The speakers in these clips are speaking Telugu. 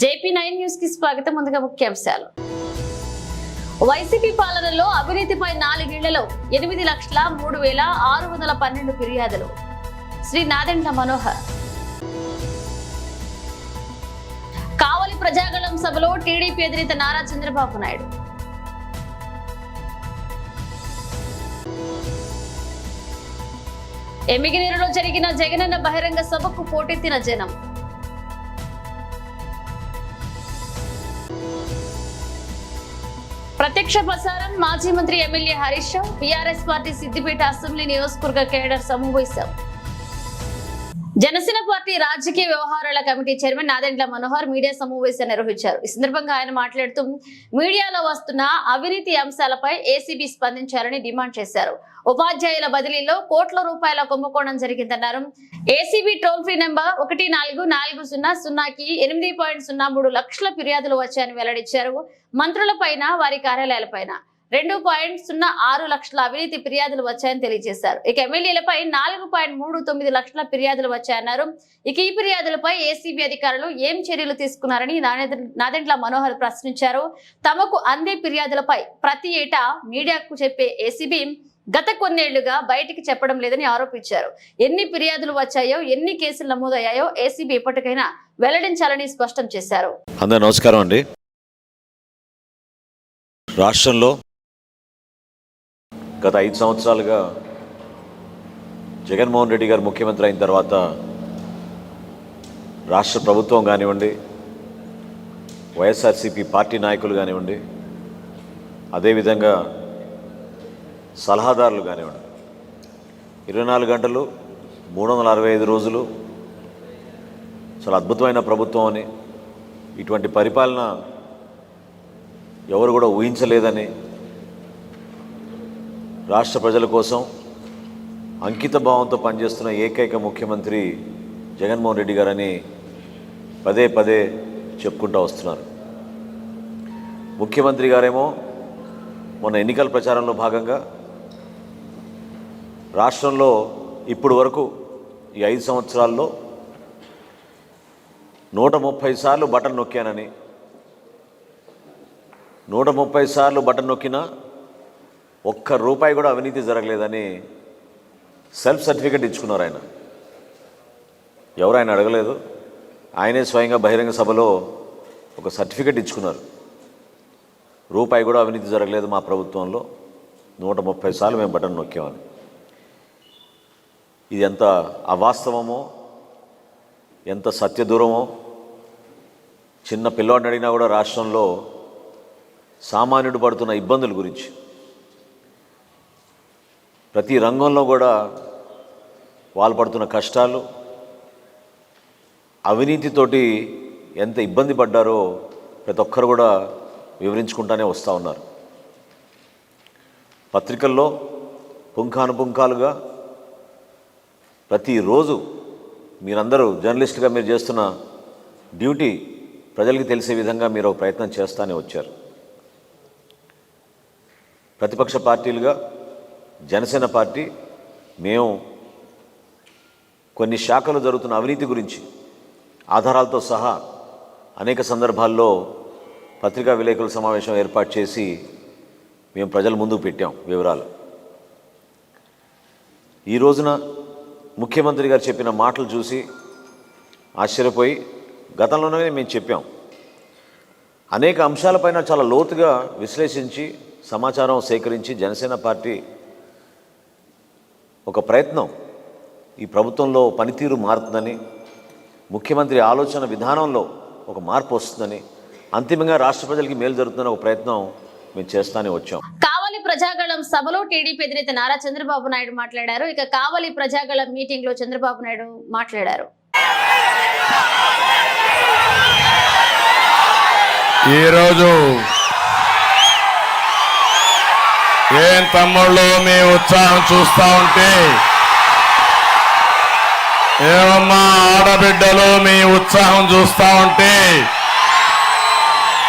జేపీ నైన్ న్యూస్కి స్వాగతం. ముందుగా ముఖ్యాంశాలు వైసీపీ పాలనలో అవినీతిపై నాలుగేళ్ళలో ఎనిమిది లక్షల మూడు వేల ఆరు వందల పన్నెండు ఫిర్యాదులు. శ్రీ నాదెండ్ల మనోహర్. కావలి ప్రజాగళం సభలో టీడీపీ అధినేత నారా చంద్రబాబు నాయుడు. ఎమ్మిగినీరులో జరిగిన జగనన్న బహిరంగ సభకు పోటెత్తిన జనం. ప్రత్యక్ష ప్రసారం మాజీ మంత్రి MLA Harish Rao BRS party Siddipet assembly నియోజకవర్గ కేడర్ సమావేశం జనసేన పార్టీ రాజకీయ వ్యవహారాల committee chairman Nadendla Manohar media సమావేశం నిర్వహించారు. ఈ సందర్భంగా ఆయన మాట్లాడుతూ మీడియాలో వస్తున్న అవినీతి అంశాలపై ఏసీబీ స్పందించాలని డిమాండ్ చేశారు. ఉపాధ్యాయుల బదిలీలో కోట్ల రూపాయల కుంభకోణం జరిగిందన్నారు. ఏసీబీ టోల్ ఫ్రీ నెంబర్ ఒకటి నాలుగు నాలుగు సున్నా సున్నాకి ఎనిమిది పాయింట్ సున్నా మూడు లక్షల ఫిర్యాదులు వచ్చాయని వెల్లడించారు. మంత్రుల పైన వారి కార్యాలయాలపైన రెండు పాయింట్ సున్నా ఆరు లక్షల అవినీతి ఫిర్యాదులు వచ్చాయని తెలియజేశారు. ఇక ఎమ్మెల్యేలపై నాలుగు పాయింట్ మూడు తొమ్మిది లక్షల ఫిర్యాదులు వచ్చాయన్నారు. ఇక ఈ ఫిర్యాదులపై ఏసీబీ అధికారులు ఏం చర్యలు తీసుకున్నారని నాదెంట్ల మనోహర్ ప్రశ్నించారు. తమకు అందే ఫిర్యాదులపై ప్రతి ఏటా మీడియాకు చెప్పే ఏసీబీ గత కొన్నేళ్ళుగా బయటికి చెప్పడం లేదని ఆరోపించారు. ఎన్ని ఫిర్యాదులు వచ్చాయో ఎన్ని కేసులు నమోదయ్యాయో ఏసీబీ ఇప్పటికైనా వెల్లడించాలని స్పష్టం చేశారు. నమస్కారం అండి. రాష్ట్రంలో గత ఐదు సంవత్సరాలుగా జగన్మోహన్ రెడ్డి గారు ముఖ్యమంత్రి అయిన తర్వాత రాష్ట్ర ప్రభుత్వం కానివ్వండి వైఎస్ఆర్సీపీ పార్టీ నాయకులు కానివ్వండి అదేవిధంగా సలహాదారులు కానివ్వండి. ఇరవై నాలుగు గంటలు మూడు వందల అరవై ఐదు రోజులు చాలా అద్భుతమైన ప్రభుత్వం అని ఇటువంటి పరిపాలన ఎవరు కూడా ఊహించలేదని రాష్ట్ర ప్రజల కోసం అంకిత భావంతో పనిచేస్తున్న ఏకైక ముఖ్యమంత్రి జగన్మోహన్ రెడ్డి గారని పదే పదే చెప్పుకుంటూ వస్తున్నారు. ముఖ్యమంత్రి గారేమో మొన్న ఎన్నికల ప్రచారంలో భాగంగా రాష్ట్రంలో ఇప్పుడు వరకు ఈ ఐదు సంవత్సరాల్లో నూట ముప్పై సార్లు బటన్ నొక్కానని నూట ముప్పై సార్లు బటన్ నొక్కినా ఒక్క రూపాయి కూడా అవినీతి జరగలేదని సెల్ఫ్ సర్టిఫికెట్ ఇచ్చుకున్నారు ఆయన. ఎవరు ఆయన అడగలేదు. ఆయనే స్వయంగా బహిరంగ సభలో ఒక సర్టిఫికెట్ ఇచ్చుకున్నారు. రూపాయి కూడా అవినీతి జరగలేదు మా ప్రభుత్వంలో. నూట ముప్పై సార్లు మేము బటన్ నొక్కామని. ఇది ఎంత అవాస్తవమో ఎంత సత్యదూరమో. చిన్న పిల్లవాడిని అడిగినా కూడా రాష్ట్రంలో సామాన్యుడు పడుతున్న ఇబ్బందుల గురించి. ప్రతి రంగంలో కూడా వాళ్ళు పడుతున్న కష్టాలు అవినీతితోటి ఎంత ఇబ్బంది పడ్డారో ప్రతి ఒక్కరు కూడా వివరించుకుంటానే వస్తూ ఉన్నారు. పత్రికల్లో పుంఖానుపుంఖాలుగా ప్రతిరోజు మీరందరూ జర్నలిస్ట్గా మీరు చేస్తున్న డ్యూటీ ప్రజలకి తెలిసే విధంగా మీరు ఒక ప్రయత్నం చేస్తానే వచ్చారు. ప్రతిపక్ష పార్టీలుగా జనసేన పార్టీ మేము కొన్ని శాఖలు జరుగుతున్న అవినీతి గురించి ఆధారాలతో సహా అనేక సందర్భాల్లో పత్రికా విలేకరుల సమావేశం ఏర్పాటు చేసి మేము ప్రజల ముందుకు పెట్టాం వివరాలు. ఈ రోజున ముఖ్యమంత్రి గారు చెప్పిన మాటలు చూసి ఆశ్చర్యపోయి గతంలోనే మేము చెప్పాం. అనేక అంశాలపైన చాలా లోతుగా విశ్లేషించి సమాచారం సేకరించి జనసేన పార్టీ ఒక ప్రయత్నం. ఈ ప్రభుత్వంలో పనితీరు మారుతుందని ముఖ్యమంత్రి ఆలోచన విధానంలో ఒక మార్పు వస్తుందని అంతిమంగా రాష్ట్ర ప్రజలకి మేలు జరుగుతుందని ఒక ప్రయత్నం మేము చేస్తానే వచ్చాం. కావలి ప్రజాగళం సభలో టీడీపీ అధినేత నారా చంద్రబాబు నాయుడు మాట్లాడారు. ఇక కావలి ప్రజాగళం మీటింగ్లో చంద్రబాబు నాయుడు మాట్లాడారు. ఈరోజు ఏం తమ్ముళ్ళు మీ ఉత్సాహం చూస్తా ఉంటే? ఏమమ్మా ఆడబిడ్డలు మీ ఉత్సాహం చూస్తా ఉంటే?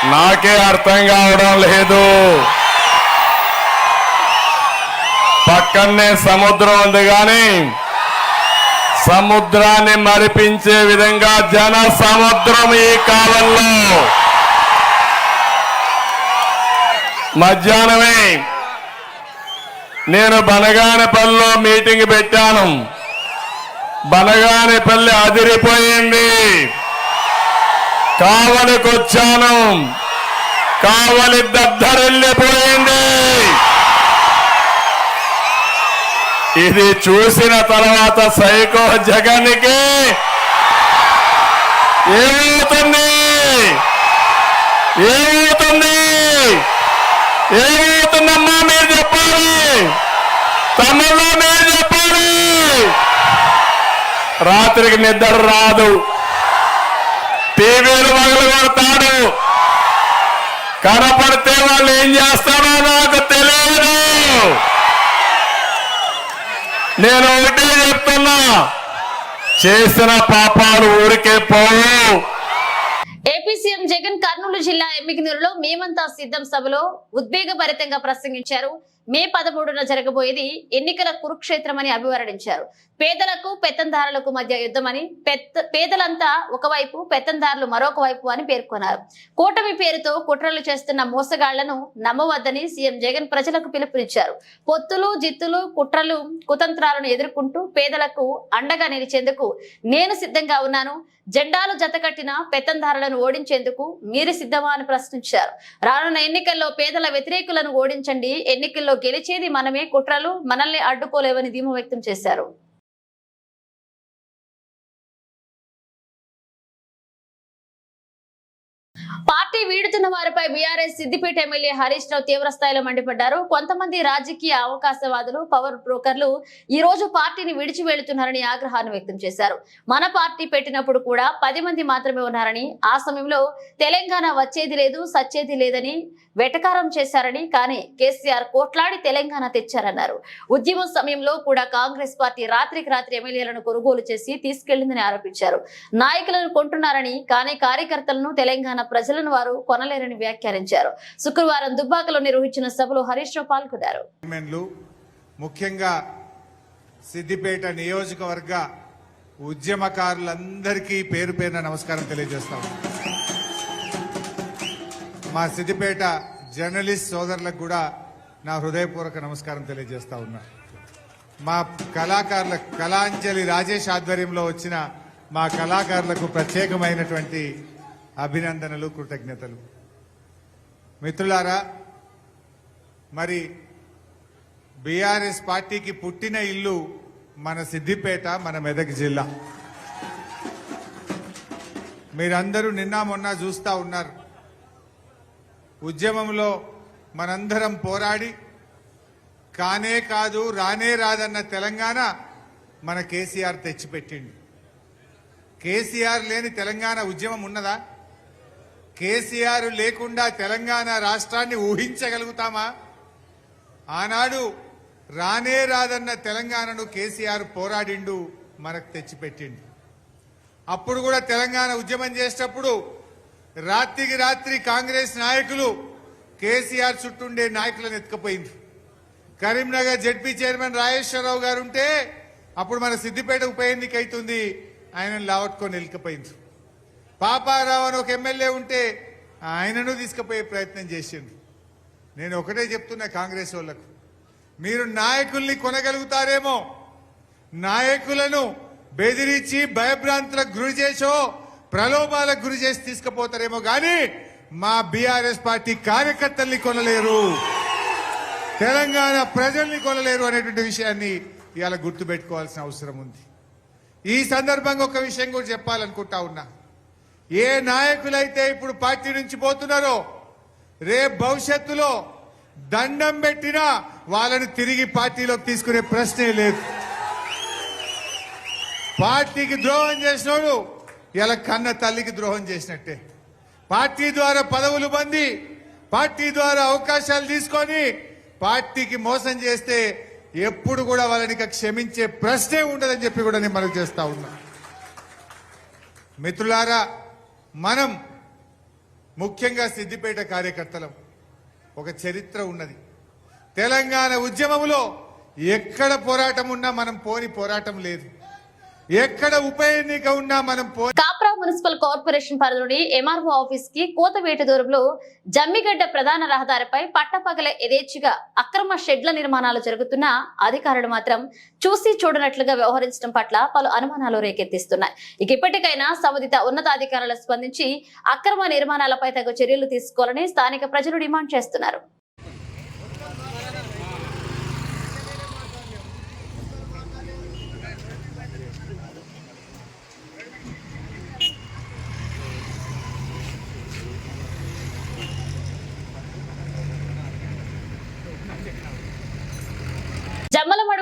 నాకే అర్థం కావడం లేదు. పక్కనే సముద్రం ఉంది కానీ సముద్రాన్ని మరిపించే విధంగా జన సముద్రం ఈ కాలంలో. మధ్యాహ్నమే నేను బనగానపల్లిలో మీటింగ్ పెట్టాను. బనగానపల్లి అదిరిపోయింది. కావలికొచ్చాను. కావలి దద్దరిల్లిపోయింది. ఇది చూసిన తర్వాత సైకో జగన్కి ఏమవుతుంది? ఏ రాత్రికి నిద్ర రాదు. టీవీలు మొదలు కొడతాడు కనపడితే వాళ్ళు ఏం చేస్తారో నాకు తెలియదు. నేను ఒకటే చెప్తున్నా చేసిన పాపాలు ఊరికే పోవు. ఏపీ సీఎం జగన్ కర్నూలు జిల్లా ఎమ్మికినూరులో మేమంతా సిద్ధం సభలో ఉద్వేగభరితంగా ప్రసంగించారు. మే పదమూడున జరగబోయేది ఎన్నికల కురుక్షేత్రమని అభివర్ణించారు. పేదలకు పెత్తందారులకు మధ్య యుద్ధమని పెత్త పేదలంతా ఒకవైపు పెత్తందారులు మరొక వైపు అని పేర్కొన్నారు. కూటమి పేరుతో కుట్రలు చేస్తున్న మోసగాళ్ళను నమ్మవద్దని సీఎం జగన్ ప్రజలకు పిలుపునిచ్చారు. పొత్తులు జిత్తులు కుట్రలు కుతంత్రాలను ఎదుర్కొంటూ పేదలకు అండగా నిలిచేందుకు నేను సిద్ధంగా ఉన్నాను. జెండాలు జతకట్టిన పెత్తందారులను ఓడించేందుకు మీరు సిద్ధమా అని ప్రశ్నించారు. రానున్న ఎన్నికల్లో పేదల వ్యతిరేకులను ఓడించండి ఎన్నికల్లో గెలిచేది మనమే కుట్రలు మనల్ని అడ్డుకోలేవని ధీమా వ్యక్తం చేశారు. పార్టీ వీడుతున్న వారిపై బీఆర్ఎస్ సిద్దిపేట ఎమ్మెల్యే హరీష్ రావు తీవ్ర స్థాయిలో మండిపడ్డారు. కొంతమంది రాజకీయ అవకాశవాదులు పవర్ బ్రోకర్లు ఈ రోజు పార్టీని విడిచి వెళుతున్నారని ఆగ్రహాన్ని వ్యక్తం చేశారు. మన పార్టీ పెట్టినప్పుడు కూడా పది మంది మాత్రమే ఉన్నారని ఆ సమయంలో తెలంగాణ వచ్చేది లేదు సచ్చేది లేదని వెటకారం చేశారని కానీ కేసీఆర్ కోట్లాడి తెలంగాణ తెచ్చారన్నారు. ఉద్యమం సమయంలో కూడా కాంగ్రెస్ పార్టీ రాత్రికి రాత్రి ఎమ్మెల్యేలను కొనుగోలు చేసి తీసుకెళ్ళిందని ఆరోపించారు. నాయకులను కొంటున్నారని కానీ కార్యకర్తలను తెలంగాణ ప్రజలను వారు కొనలేరని వ్యాఖ్యానించారు. శుక్రవారం దుబ్బాకలో నిర్వహించిన సభలో హరీష్ రావు పాల్గొన్నారు. ముఖ్యంగా సిద్దిపేట నియోజకవర్గ ఉద్యమకారులందరికీ పేరు పేరున నమస్కారం తెలియజేస్తాం మా సిద్దిపేట జర్నలిస్ట్ సోదరులకు కూడా నా హృదయపూర్వక నమస్కారం తెలియజేస్తా ఉన్నా. మా కళాకారుల కళాంజలి రాజేష్ ఆధ్వర్యంలో వచ్చిన మా కళాకారులకు ప్రత్యేకమైనటువంటి అభినందనలు కృతజ్ఞతలు. మిత్రులారా మరి బీఆర్ఎస్ పార్టీకి పుట్టిన ఇల్లు మన సిద్దిపేట మన మెదక్ జిల్లా. మీరందరూ నిన్న మొన్న చూస్తా ఉన్నారు. ఉద్యమంలో మనందరం పోరాడి కానే కాదు రానే రాదన్న తెలంగాణ మన కేసీఆర్ తెచ్చిపెట్టిండు కేసీఆర్ లేని తెలంగాణ ఉద్యమం ఉన్నదా? కేసీఆర్ లేకుండా తెలంగాణ రాష్ట్రాన్ని ఊహించగలుగుతామా? ఆనాడు రానే రాదన్న తెలంగాణను కేసీఆర్ పోరాడిండు మనకు తెచ్చిపెట్టిండు. అప్పుడు కూడా తెలంగాణ ఉద్యమం చేసేటప్పుడు రాత్రికి రాత్రి కాంగ్రెస్ నాయకులు కేసీఆర్ చుట్టూండే నాయకులను ఎత్తుకుపోయింది కరీంనగర్ జడ్పీ చైర్మన్ రాజేశ్వరరావు గారు ఉంటే అప్పుడు మన సిద్దిపేట ఉప ఎన్నికైతుంది అవుతుంది ఆయనను లావట్టుకొని వెళ్ళిపోయింది పాపారావు అని ఒక ఎమ్మెల్యే ఉంటే ఆయనను తీసుకుపోయే ప్రయత్నం చేసిండ్రు. నేను ఒకటే చెప్తున్నా కాంగ్రెస్ వాళ్ళకు. మీరు నాయకుల్ని కొనగలుగుతారేమో నాయకులను బెదిరించి భయభ్రాంతులకు గురి చేసో ప్రలోభాలకు గురి చేసి తీసుకుపోతారేమో కానీ మా బీఆర్ఎస్ పార్టీ కార్యకర్తల్ని కొనలేరు. తెలంగాణ ప్రజల్ని కొనలేరు అనేటువంటి విషయాన్ని ఇవాళ గుర్తుపెట్టుకోవాల్సిన అవసరం ఉంది. ఈ సందర్భంగా ఒక విషయం కూడా చెప్పాలనుకుంటా ఉన్నా. ఏ నాయకులైతే ఇప్పుడు పార్టీ నుంచి పోతున్నారో రేపు భవిష్యత్తులో దండం పెట్టినా వాళ్ళని తిరిగి పార్టీలోకి తీసుకునే ప్రశ్నే లేదు. పార్టీకి ద్రోహం చేసినోడు ఇలా కన్న తల్లికి ద్రోహం చేసినట్టే. పార్టీ ద్వారా పదవులు పొంది పార్టీ ద్వారా అవకాశాలు తీసుకొని పార్టీకి మోసం చేస్తే ఎప్పుడు కూడా వాళ్ళని క్షమించే ప్రశ్నే ఉండదని చెప్పి కూడా నేను మనకు చేస్తా ఉన్నా. మిత్రులారా మనం ముఖ్యంగా సిద్దిపేట కార్యకర్తలం. ఒక చరిత్ర ఉన్నది. తెలంగాణ ఉద్యమంలో ఎక్కడ పోరాటం ఉన్నా మనం పోని పోరాటం లేదు. ఎక్కడ ఉప ఎన్నిక ఉన్నా మనం కాప్రా మున్సిపల్ కార్పొరేషన్ పరిధిలోని ఎంఆర్ఓ ఆఫీస్కి కోతవేట దూరంలో జమ్మిగడ్డ ప్రధాన రహదారిపై పట్టపగల యథేచ్ఛగా అక్రమ షెడ్ల నిర్మాణాలు జరుగుతున్నా అధికారులు మాత్రం చూసి చూడనట్లుగా వ్యవహరించడం పట్ల పలు అనుమానాలు రేకెత్తిస్తున్నాయి. ఇక ఇప్పటికైనా సంబంధిత ఉన్నతాధికారులు స్పందించి అక్రమ నిర్మాణాలపై తగు చర్యలు తీసుకోవాలని స్థానిక ప్రజలు డిమాండ్ చేస్తున్నారు.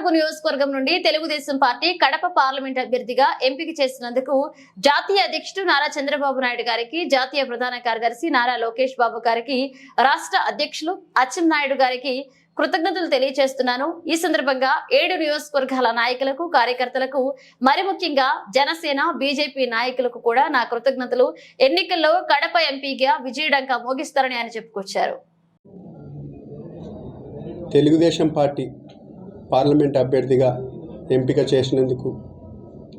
కడప నియోజకవర్గం నుండి తెలుగుదేశం పార్టీ కడప పార్లమెంట్ అభ్యర్థిగా ఎంపిక చేసినందుకు జాతీయ అధ్యక్షుడు నారా చంద్రబాబు నాయుడు గారికి జాతీయ ప్రధాన కార్యదర్శి నారా లోకేష్ బాబు గారికి రాష్ట్ర అధ్యక్షులు అచ్చెన్నాయుడు గారికి కృతజ్ఞతలు తెలియజేస్తున్నాను. ఈ సందర్భంగా ఏడు నియోజకవర్గాల నాయకులకు కార్యకర్తలకు మరి ముఖ్యంగా జనసేన బీజేపీ నాయకులకు కూడా నా కృతజ్ఞతలు. ఎన్నికల్లో కడప ఎంపీగా విజయడంక మోగిస్తారని ఆయన చెప్పుకొచ్చారు. తెలుగుదేశం పార్టీ పార్లమెంట్ అభ్యర్థిగా ఎంపిక చేసినందుకు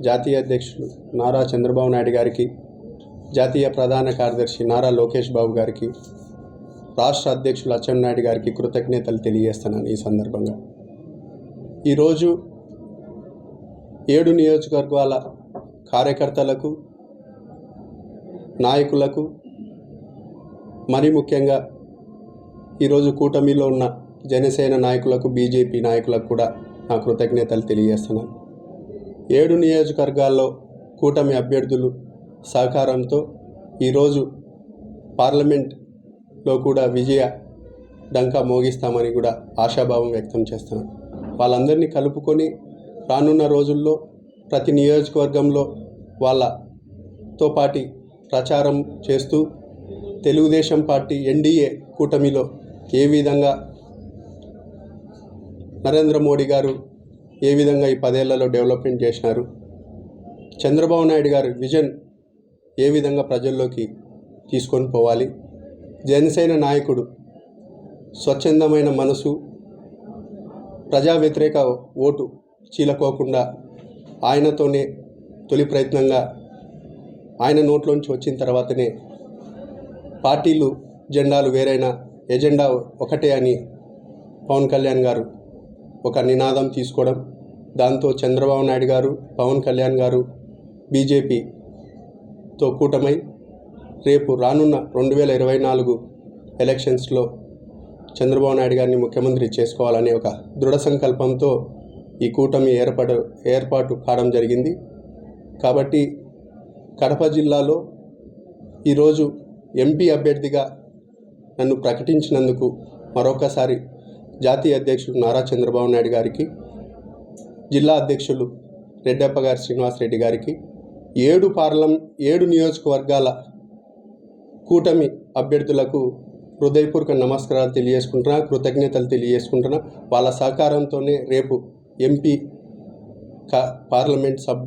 జాతీయ అధ్యక్షులు నారా చంద్రబాబు నాయుడు గారికి జాతీయ ప్రధాన కార్యదర్శి నారా లోకేష్ బాబు గారికి రాష్ట్ర అధ్యక్షులు అచ్చెన్నాయుడు గారికి కృతజ్ఞతలు తెలియజేస్తున్నాను ఈ సందర్భంగా. ఈరోజు ఏడు నియోజకవర్గాల కార్యకర్తలకు నాయకులకు మరి ముఖ్యంగా ఈరోజు కూటమిలో ఉన్న జనసేన నాయకులకు బీజేపీ నాయకులకు కూడా నా కృతజ్ఞతలు తెలియజేస్తున్నాను. ఏడు నియోజకవర్గాల్లో కూటమి అభ్యర్థులు సహకారంతో ఈరోజు పార్లమెంట్లో కూడా విజయ డంకా మోగిస్తామని కూడా ఆశాభావం వ్యక్తం చేస్తున్నాను. వాళ్ళందరినీ కలుపుకొని రానున్న రోజుల్లో ప్రతి నియోజకవర్గంలో వాళ్ళతో పాటి ప్రచారం చేస్తూ తెలుగుదేశం పార్టీ ఎన్డీఏ కూటమిలో ఏ విధంగా నరేంద్ర మోడీ గారు ఏ విధంగా ఈ పదేళ్ళలో డెవలప్మెంట్ చేసినారు? చంద్రబాబు నాయుడు గారు విజన్ ఏ విధంగా ప్రజల్లోకి తీసుకొని పోవాలి? జనసేన నాయకుడు స్వచ్ఛందమైన మనసు ప్రజా వ్యతిరేక ఓటు చీలకోకుండా ఆయనతోనే తొలి ప్రయత్నంగా ఆయన నోట్లోంచి వచ్చిన తర్వాతనే పార్టీలు జెండాలు వేరైనా ఎజెండా ఒకటే అని పవన్ కళ్యాణ్ గారు ఒక నినాదం తీసుకోవడం. దాంతో చంద్రబాబు నాయుడు గారు పవన్ కళ్యాణ్ గారు బీజేపీతో కూటమై రేపు రానున్న రెండు వేల ఇరవై నాలుగు ఎలక్షన్స్లో చంద్రబాబు నాయుడు గారిని ముఖ్యమంత్రి చేసుకోవాలనే ఒక దృఢ సంకల్పంతో ఈ కూటమి ఏర్పడ ఏర్పాటు కావడం జరిగింది. కాబట్టి కడప జిల్లాలో ఈరోజు ఎంపీ అభ్యర్థిగా నన్ను ప్రకటించినందుకు మరొకసారి జాతీయ అధ్యక్షుడు నారా చంద్రబాబు నాయుడు గారికి జిల్లా అధ్యక్షులు రెడ్డప్ప గారి శ్రీనివాసరెడ్డి గారికి ఏడు పార్లం ఏడు నియోజకవర్గాల కూటమి అభ్యర్థులకు హృదయపూర్వక నమస్కారాలు తెలియజేసుకుంటున్నా కృతజ్ఞతలు తెలియజేసుకుంటున్నా. వాళ్ళ సహకారంతోనే రేపు ఎంపీ క పార్లమెంట్ సబ్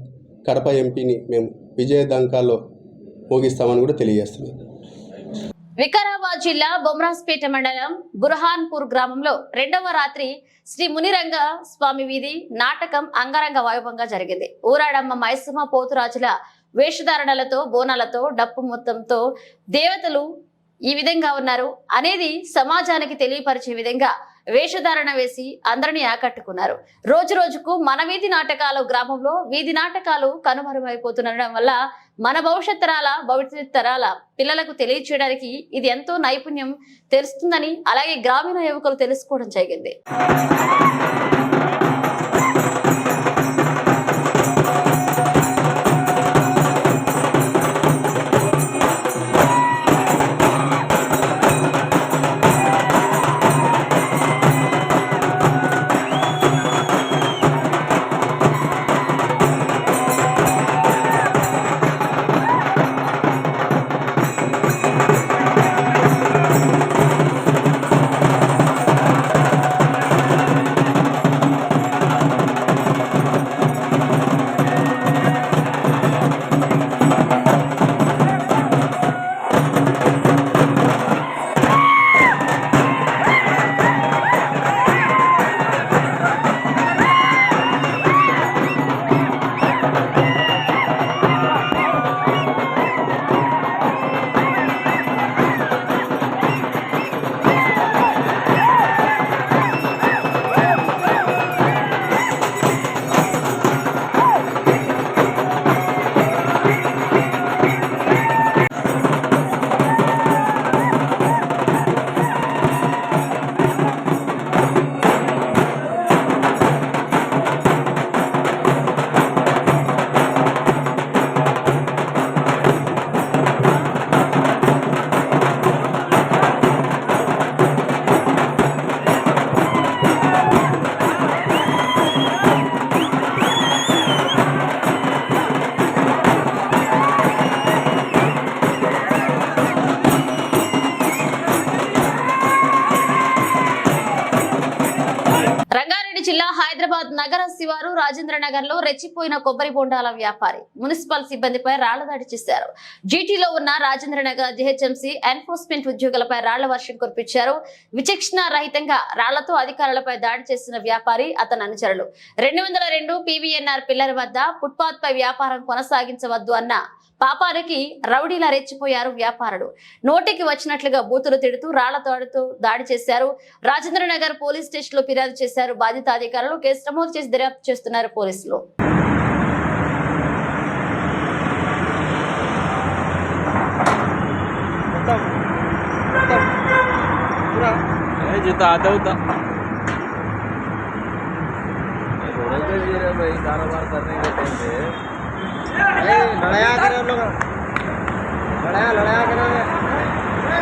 కడప ఎంపీని మేము విజయదంకాలో మోగిస్తామని కూడా తెలియజేస్తున్నాం. వికారాబాద్ జిల్లా బొమ్రాస్పేట మండలం బుర్హాన్పూర్ గ్రామంలో రెండవ రాత్రి శ్రీ మునిరంగ స్వామి వీధి నాటకం అంగరంగ వైభవంగా జరిగింది. ఊరాడమ్మ మైసమ్మ పోతురాజుల వేషధారణలతో బోనాలతో డప్పు మొత్తంతో దేవతలు ఈ విధంగా ఉన్నారు అనేది సమాజానికి తెలియపరిచే విధంగా వేషధారణ వేసి అందరినీ ఆకట్టుకున్నారు. రోజు రోజుకు మన వీధి నాటకాలు గ్రామంలో వీధి నాటకాలు కనుమరుగైపోతుండడం వల్ల మన భవిష్యత్ తరాల భవిష్యత్ తరాల పిల్లలకు తెలియచేయడానికి ఇది ఎంతో నైపుణ్యం తెలుస్తుందని అలాగే గ్రామీణ యువకులు తెలుసుకోవడం జరిగింది. వారు రాజేంద్ర నగర్లో రెచ్చిపోయిన కొబ్బరి బొండాల వ్యాపారి. మున్సిపల్ సిబ్బందిపై రాళ్ళ దాడి చేశారు. జీటీలో ఉన్న రాజేంద్ర నగర్ జిహెచ్ఎంసీ ఎన్ఫోర్స్మెంట్ ఉద్యోగులపై రాళ్ళ వర్షం కురిపించారు. విచక్షణ రహితంగా రాళ్ళతో అధికారులపై దాడి చేసిన వ్యాపారి అతని అనుచరులు. రెండు వందల రెండు పీవీఎన్ఆర్ పిల్లర్ వద్ద ఫుట్పాత్ పై వ్యాపారం కొనసాగించవద్దు అన్న పాపానికి రౌడీలా రెచ్చిపోయారు వ్యాపారులు నోటికి వచ్చినట్లుగా బూతులు తిడుతూ రాళ్లతో దాడి చేశారు రాజేంద్ర నగర్ పోలీస్ స్టేషన్ లో ఫిర్యాదు చేశారు బాధిత అధికారులు కేసు నమోదు చేసి దర్యాప్తు చేస్తున్నారు పోలీసులు जूता आता होता थोड़े से जी रहे भाई कारोबार करने के टाइम पे लड़ाया करे हम लोग लड़ाया लड़ाया करे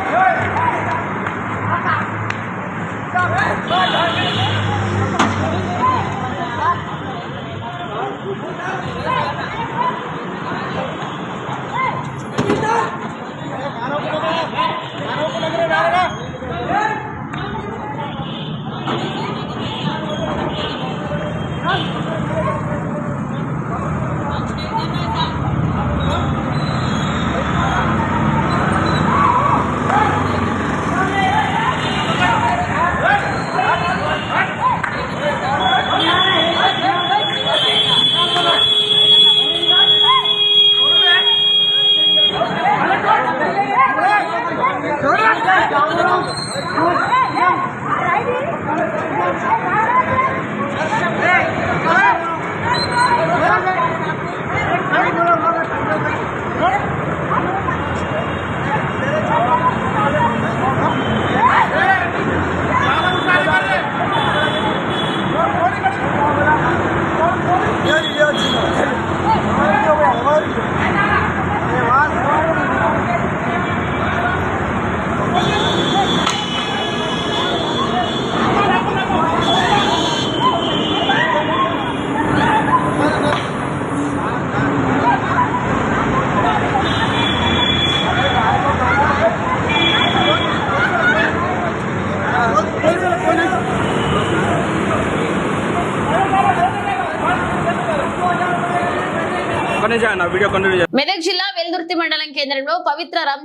वीडियो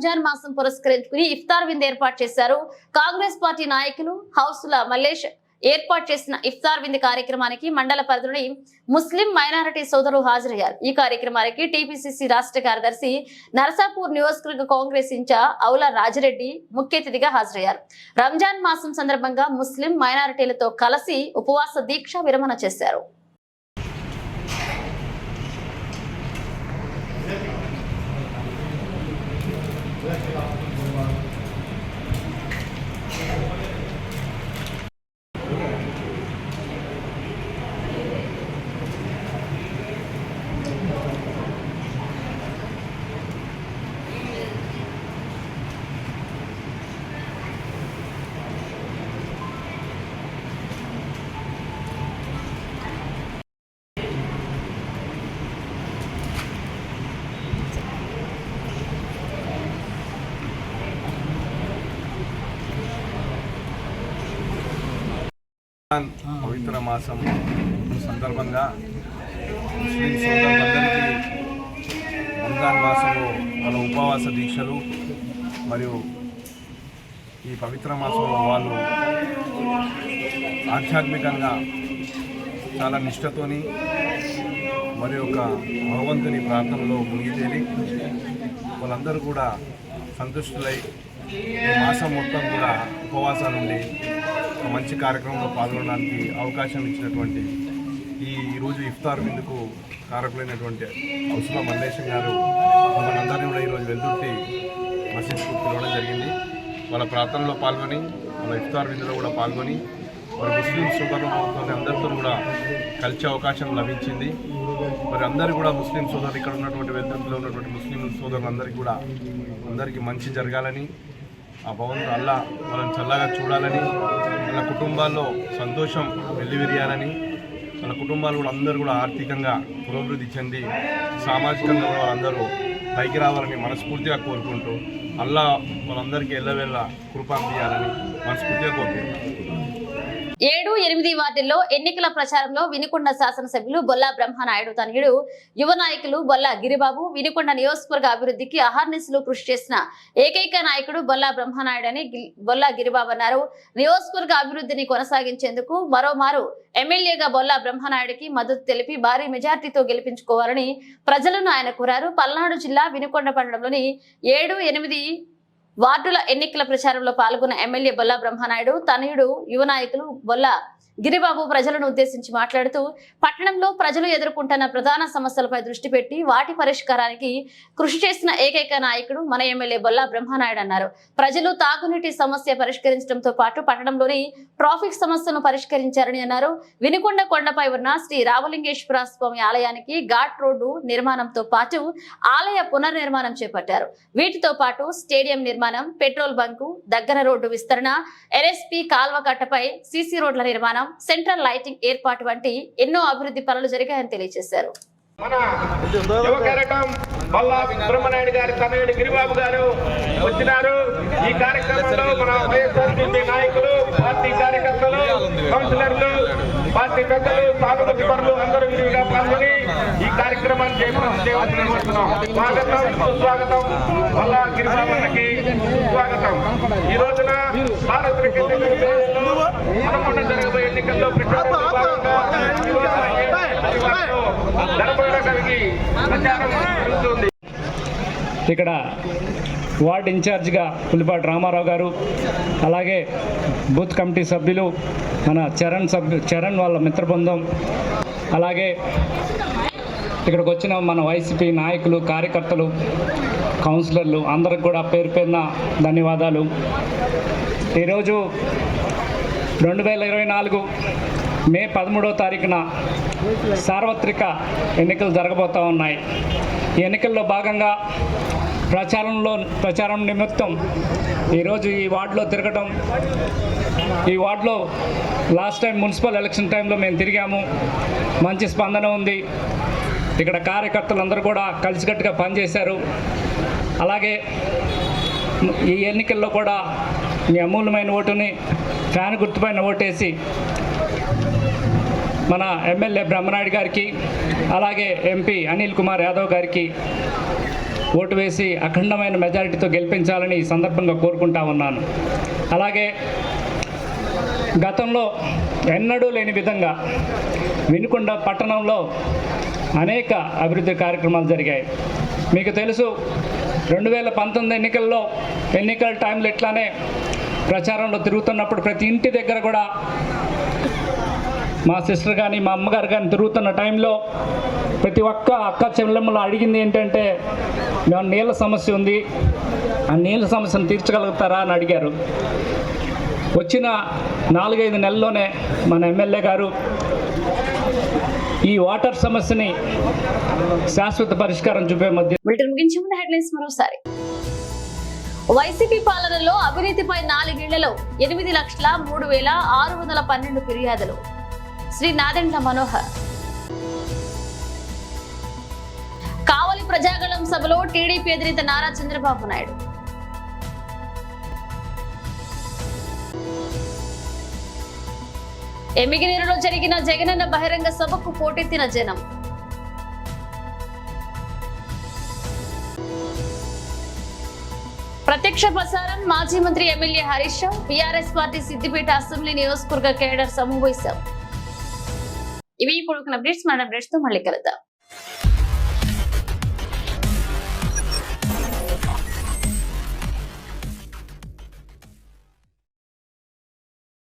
రంజాన్ మాసం పురస్కరించుకుని ఇఫ్తార్ విందు ఏర్పాటు చేశారు. కాంగ్రెస్ పార్టీ నాయకులు హౌస్ల మల్లేష్ ఏర్పాటు చేసిన ఇఫ్తార్ విందు కార్యక్రమానికి మండల పరిధిలోని ముస్లిం మైనారిటీ సోదరులు హాజరయ్యారు. ఈ కార్యక్రమానికి టీపీసీసీ రాష్ట్ర కార్యదర్శి నరసాపూర్ నియోజకవర్గ కాంగ్రెస్ ఇన్ఛార్జ్ అవుల రాజిరెడ్డి ముఖ్య అతిథిగా హాజరయ్యారు. రంజాన్ మాసం సందర్భంగా ముస్లిం మైనారిటీలతో కలిసి ఉపవాస దీక్ష విరమణ చేశారు. పవిత్ర మాసం సందర్భంగా ముస్లిం సోదరులందరికీ రంజాన్ మాసంలో వాళ్ళ ఉపవాస దీక్షలు మరియు ఈ పవిత్ర మాసంలో వాళ్ళు ఆధ్యాత్మికంగా చాలా నిష్ఠతోని మరి ఒక భగవంతుని ప్రార్థనలో మునిగితేలి వాళ్ళందరూ కూడా సంతుష్టులై ఈ మాసం మొత్తం కూడా ఉపవాసాలు ఉండి మంచి కార్యక్రమంలో పాల్గొనడానికి అవకాశం ఇచ్చినటువంటి ఈ ఈరోజు ఇఫ్తార్ విందుకు కారకులైనటువంటి అవసరం మల్లేశం గారు మనందరినీ కూడా ఈరోజు వెళ్తుంటే మసీద్కు పిలవడం జరిగింది. వాళ్ళ ప్రార్థనలో పాల్గొని వాళ్ళ ఇఫ్తార్ విందులో కూడా పాల్గొని మరి ముస్లిం సోదరులతో అందరితో కూడా కలిసే అవకాశం లభించింది. మరి అందరూ కూడా ముస్లిం సోదరులు ఇక్కడ ఉన్నటువంటి వెల్దుర్తిలో ఉన్నటువంటి ముస్లిం సోదరులందరికీ కూడా అందరికీ మంచి జరగాలని ఆ భగవంతుడు అల్లా వాళ్ళని చల్లగా చూడాలని వాళ్ళ కుటుంబాల్లో సంతోషం వెల్లివిరియాలని వాళ్ళ కుటుంబాలు కూడా అందరూ కూడా ఆర్థికంగా పురోభివృద్ధి చెంది సామాజికంగా కూడా వాళ్ళందరూ పైకి రావాలని మనస్ఫూర్తిగా కోరుకుంటూ అల్లా వాళ్ళందరికీ ఎల్లవెల్ల కృపాందియాలని మనస్ఫూర్తిగా కోరుకుంటున్నాను ఏడు ఎనిమిది వార్డుల్లో ఎన్నికల ప్రచారంలో వినుకొండ శాసనసభ్యులు బొల్లా బ్రహ్మనాయుడు. తనయుడు యువ నాయకులు బొల్లా గిరిబాబు వినుకొండ నియోజకవర్గ అభివృద్ధికి అహర్నిశలు కృషి చేసిన ఏకైక నాయకుడు బొల్లా బ్రహ్మనాయుడు అని గి- బొల్లా గిరిబాబు అన్నారు. నియోజకవర్గ అభివృద్ధిని కొనసాగించేందుకు మరోమారు ఎమ్మెల్యేగా బొల్లా బ్రహ్మనాయుడికి మద్దతు తెలిపి భారీ మెజార్టీతో గెలిపించుకోవాలని ప్రజలను ఆయన కోరారు. పల్నాడు జిల్లా వినుకొండ పట్టణంలోని ఏడు ఎనిమిది వార్డుల ఎన్నికల ప్రచారంలో పాల్గొన్న ఎమ్మెల్యే బొల్లా బ్రహ్మనాయుడు తనయుడు యువ నాయకులు బొల్లా గిరిబాబు ప్రజలను ఉద్దేశించి మాట్లాడుతూ పట్టణంలో ప్రజలు ఎదుర్కొంటున్న ప్రధాన సమస్యలపై దృష్టి పెట్టి వాటి పరిష్కారానికి కృషి చేసిన ఏకైక నాయకుడు మన ఎమ్మెల్యే బొల్లా బ్రహ్మనాయుడు అన్నారు. ప్రజలు తాగునీటి సమస్య పరిష్కరించడంతో పాటు పట్టణంలోని ట్రాఫిక్ సమస్యను పరిష్కరించారని అన్నారు. వినుకొండ కొండపై ఉన్న శ్రీ రామలింగేశ్వర స్వామి ఆలయానికి ఘాట్ రోడ్డు నిర్మాణంతో పాటు ఆలయ పునర్నిర్మాణం చేపట్టారు. వీటితో పాటు స్టేడియం నిర్మాణం పెట్రోల్ బంకు దగ్గర రోడ్డు విస్తరణ ఎల్ఎస్పీ కాల్వ కట్టపై సీసీ రోడ్ల నిర్మాణం సెంట్రల్ లైటింగ్ ఏర్పాటు వంటి ఎన్నో అభివృద్ధి పనులు జరిగాయని తెలియజేశారు. మన యువ సుబ్రహ్మణ్యుడు గారి తనయుడు గిరిబాబు గారు వచ్చినారు. ఈ కార్యక్రమంలో మన వైఎస్ఆర్సీపీ నాయకులు పార్టీ కార్యకర్తలు కౌన్సిలర్లు పార్టీ పెద్దలు సాగుల నిపుణులు అందరూ విరివిగా పాల్గొని ఈ కార్యక్రమాన్ని చేపట్టి స్వాగతం సుస్వాగతం. మళ్ళా గిరిజనకి స్వాగతం. ఈ రోజున భారత ఎన్నికల్లో మనకుండా జరగబోయే ఎన్నికల్లో ప్రచారంలో భాగంగా ప్రచారం ఇక్కడ వార్డ్ ఇన్ఛార్జ్గా పులిపాటి రామారావు గారు అలాగే బూత్ కమిటీ సభ్యులు మన చరణ్ సభ్యు చరణ్ వాళ్ళ మిత్రబృందం అలాగే ఇక్కడికి వచ్చిన మన వైసీపీ నాయకులు కార్యకర్తలు కౌన్సిలర్లు అందరికి కూడా పేరు పేరున ధన్యవాదాలు. ఈరోజు రెండు వేల ఇరవై నాలుగు మే పదమూడవ తారీఖున సార్వత్రిక ఎన్నికలు జరగబోతూ ఉన్నాయి. ఈ ఎన్నికల్లో భాగంగా ప్రచారంలో ప్రచారం నిమిత్తం ఈరోజు ఈ వార్డులో తిరగటం ఈ వార్డులో లాస్ట్ టైం మున్సిపల్ ఎలక్షన్ టైంలో మేము తిరిగాము. మంచి స్పందన ఉంది. ఇక్కడ కార్యకర్తలందరూ కూడా కలిసికట్టుగా పనిచేశారు. అలాగే ఈ ఎన్నికల్లో కూడా మీ అమూల్యమైన ఓటుని ఫ్యాన్ గుర్తుపైన ఓటేసి మన ఎమ్మెల్యే బ్రహ్మనాయుడు గారికి అలాగే ఎంపీ అనిల్ కుమార్ యాదవ్ గారికి ఓటు వేసి అఖండమైన మెజారిటీతో గెలిపించాలని ఈ సందర్భంగా కోరుకుంటా ఉన్నాను. అలాగే గతంలో ఎన్నడూ లేని విధంగా వినుకొండ పట్టణంలో అనేక అభివృద్ధి కార్యక్రమాలు జరిగాయి. మీకు తెలుసు రెండు వేల పంతొమ్మిది ఎన్నికల్లో ఎన్నికల టైంలో ఇట్లానే ప్రచారంలో తిరుగుతున్నప్పుడు ప్రతి ఇంటి దగ్గర కూడా మా సిస్టర్ కానీ మా అమ్మగారు కానీ తిరుగుతున్న టైంలో ప్రతి ఒక్క అక్క చెల్లెమ్మలు అడిగింది ఏంటంటే మేము నీళ్ళ సమస్య ఉంది. ఆ నీళ్ళ సమస్యను తీర్చగలుగుతారా? అని అడిగారు. వచ్చిన నాలుగైదు నెలల్లోనే మన ఎమ్మెల్యే గారు ఈ వాటర్ సమస్యని శాశ్వత పరిష్కారం చూపే మధ్య మరోసారి. వైసీపీ పాలనలో అవినీతిపై నాలుగేళ్ళలో ఎనిమిది లక్షల మూడు వేల ఆరు వందల పన్నెండు ఫిర్యాదులు. శ్రీ నాదెండ్ల మనోహర్. కావలి ప్రజాగళం సభలో టీడీపీ ఎదిరిత నారా చంద్రబాబు నాయుడు. ఎమ్మిగినీరులో జరిగిన జగనన్న బహిరంగ సభకు పోటెత్తిన జనం. ప్రత్యక్ష ప్రసారం మాజీ మంత్రి MLA Harish Rao BRS party Siddipet assembly నియోజకవర్గ కేడర్ సమావేశం ఇవి ఇప్పుడు అప్డేట్స్ మన అప్డేట్స్తో మళ్ళీ కలుద్దాం.